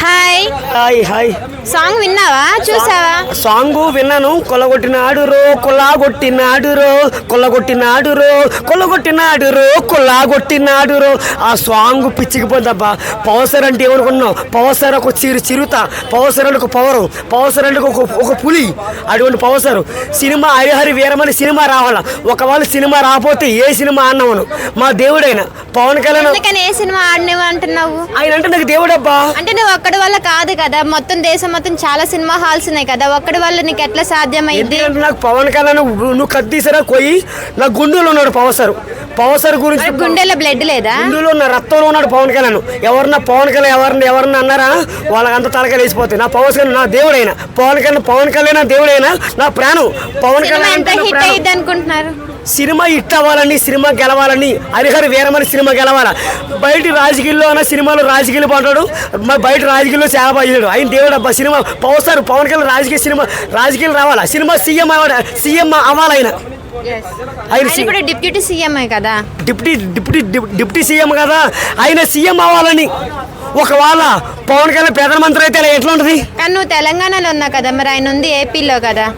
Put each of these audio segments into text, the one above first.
Hi hi hi song విన్నావా? చూసావా? Song విన్నాను. కొల్లగొట్టినాడు రో కొల్లాగొట్టినాడు రో కొల్లగొట్టినాడు రో కొల్లగొట్టినాడు రో కొల్లాగొట్టినాడు రో. ఆ సాంగ్ పిచ్చికిపోద్దబ్బా పవసర్ అంటే ఏమనుకున్నావు? పవసర్ ఒక చిరు చిరుత. పవసర్ అంటే ఒక పవర్ పవసర్ అంటే ఒక ఒక పులి. అటువంటి పవసర్ సినిమా హరిహరి వీరమని సినిమా రావాల? ఒకవేళ సినిమా రాకపోతే ఏ సినిమా అన్నామను మా దేవుడైన. పవన్ కళ్యాణ్ అందుకని ఏ సినిమా ఆడినవు అంటున్నావు? ఆయన అంటే నాకు దేవుడబ్బా. అంటే నువ్వు ఒక్కడి వల్ల కాదు కదా మొత్తం దేశం మొత్తం చాలా సినిమా హాల్స్ ఉన్నాయి కదా ఒక్కడి వల్ల నీకు ఎట్లా సాధ్యమైంది? నాకు పవన్ కళ్యాణ్ నువ్వు కత్తిసరా కొయ్యి నా గుండెలో ఉన్నాడు పవసర్ పవసర్ గురించి గుండెలో బ్లడ్ లేదా? గుండెలో ఉన్న రక్తంలో ఉన్నాడు పవన్ కళ్యాణ్. ఎవరన్నా పవన్ కళ్యాణ్ ఎవరిని ఎవరన్నా అన్నారా? వాళ్ళకంత తలకాయలు వేసిపోతాయి నా పవన్ కళ్యాణ్ నా దేవుడైన. పవన్ కళ్యాణ్ పవన్ కళ్యాణ్ నా దేవుడైనా. నా ప్రాణం. పవన్ కళ్యాణ్ అనుకుంటున్నారు సినిమా హిట్ అవ్వాలని సినిమా గెలవాలని హరిహరి వీరమని సినిమా గెలవాలా? బయట రాజకీయాల్లో అన్న సినిమాలో రాజకీయాలు పడ్డాడు మరి బయట రాజకీయాల్లో చాలా బాగాడు ఆయన దేవుడు అబ్బా సినిమా స్టార్ పవన్ కళ్యాణ్ రాజకీయ సినిమా రాజకీయాలు రావాలా? సినిమా సీఎం అవ్వాలి సీఎం అవ్వాలి ఆయన కూడా డిప్యూటీ సీఎం కదా? డిప్యూటీ డిప్యూటీ డిప్- డిప్యూటీ సీఎం కదా? ఆయన సీఎం అవ్వాలని. ఒకవేళ పవన్ కళ్యాణ్ ప్రధానమంత్రి అయితే ఎట్లా ఉంటుంది? కానీ నువ్వు తెలంగాణలో ఉన్నావు కదా మరి ఆయన ఉంది ఏపీలో కదా?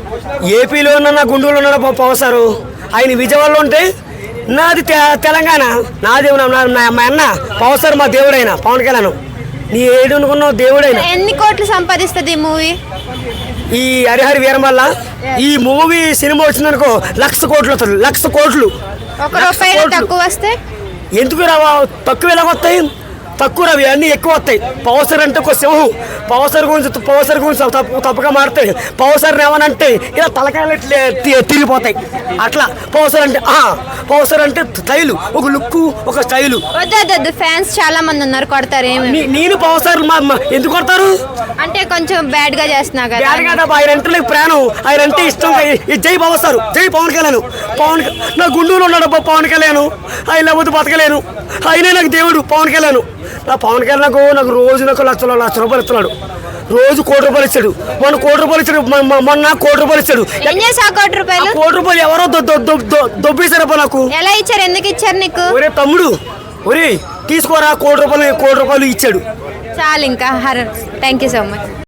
ఏపీలో ఉన్న నా గుండూరులో ఉన్నాడు పవ- పవర్ స్టారు ఆయన విజయవాడలో ఉంటే నాది తెలంగాణ. నాది నా- నా- నా- మా అన్న పవర్ స్టార్ మా దేవుడైన పవన్ కళ్యాణ్. నీ ఏడు అనుకున్నావు దేవుడైన ఎన్ని కోట్లు సంపాదిస్తుంది ఈ మూవీ? ఈ హరిహరి వీరం వల్ల ఈ మూవీ సినిమా వచ్చిందనుకో లక్ష కోట్లు వస్తుంది లక్ష కోట్లు. ఒక రూపాయి. తక్కువ వస్తే? ఎందుకు రావా? తక్కువ ఎలా వస్తాయి? తక్కువ రావి అన్నీ ఎక్కువ వస్తాయి. పవసర్ అంటే ఒక సింహం. పవసర్ గురించి పవసర్ గురించి తప్పు తప్పుగా మారుతాయి. పవసర్ ఏమనంటే ఇలా తలకాయలు తిరిగిపోతాయి. అట్లా. పవసర్ అంటే ఆ పవసర్ అంటే స్టైలు. ఒక లుక్కు ఒక స్టైలు. వద్దు ఫ్యాన్స్ చాలా మంది ఉన్నారు కొడతారు నేను పవసర్ ఎందుకు కొడతారు? అంటే కొంచెం బ్యాడ్గా చేస్తున్నావు కదా. బ్యాడ్ కదా ఆయన అంటే నాకు ప్రాణం. ఆయన అంటే ఇష్టం ఈ జై పవస్తారు జై పవన్ కళ్యాణ్ పవన్ నా గుండూరులో ఉన్నాడు పవన్ కళ్యాణ్ ఆయన లేకపోతే బతకలేను. ఆయనే నాకు దేవుడు పవన్ కళ్యాణ్ నా పవన్ కళ్యాణ్ నాకు నాకు రోజు నాకు లక్ష లక్ష రూపాయలు ఇస్తున్నాడు. రోజు కోటి రూపాయలు ఇస్తాడు మొన్న కోటి రూపాయలు మొ- మొన్న కోటి రూపాయలు చేసావు కోటి రూపాయలు? కోటి రూపాయలు ఎవరో దొ- దొ- దొ- దొ- దొబ్బేశారబ్బా నాకు. ఎలా ఇచ్చారు? ఎందుకు ఇచ్చారు నీకు? ఒరే తమ్ముడు ఒరే తీసుకోరా కోటి రూపాయలు కోటి రూపాయలు ఇచ్చాడు. చాలు ఇంకా హర్ థ్యాంక్ యూ సో మచ్